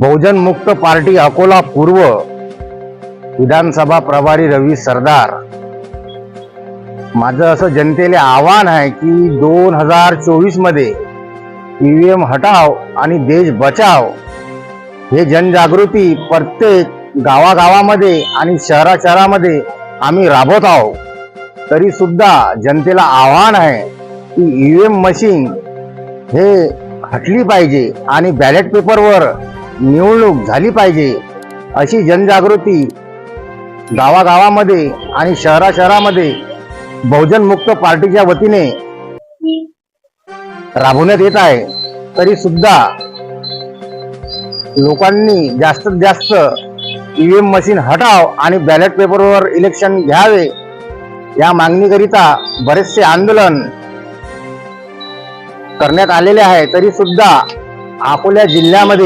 बहुजन मुक्त पार्टी अकोला पूर्व विधानसभा प्रभारी रवी सरदार. माझं असं जनतेला आव्हान आहे की दोन हजार चोवीसमध्ये ईव्हीएम हटाव आणि देश बचाव हे जनजागृती प्रत्येक गावागावामध्ये आणि शहरा शहरामध्ये आम्ही राबवत आहोत. तरी सुद्धा जनतेला आव्हान आहे की ईव्हीएम मशीन हे हटली पाहिजे आणि बॅलेट पेपरवर निवडणूक झाली पाहिजे अशी जनजागृती गावागावामध्ये आणि शहरा शहरामध्ये बहुजन मुक्त पार्टीच्या वतीने राबवण्यात येत आहे. तरी सुद्धा लोकांनी जास्तीत जास्त ईव्हीएम मशीन हटाव आणि बॅलेट पेपरवर इलेक्शन घ्यावे या मागणीकरिता बरेचसे आंदोलन करण्यात आलेले आहे. तरी सुद्धा अकोला जिल्ह्यामध्ये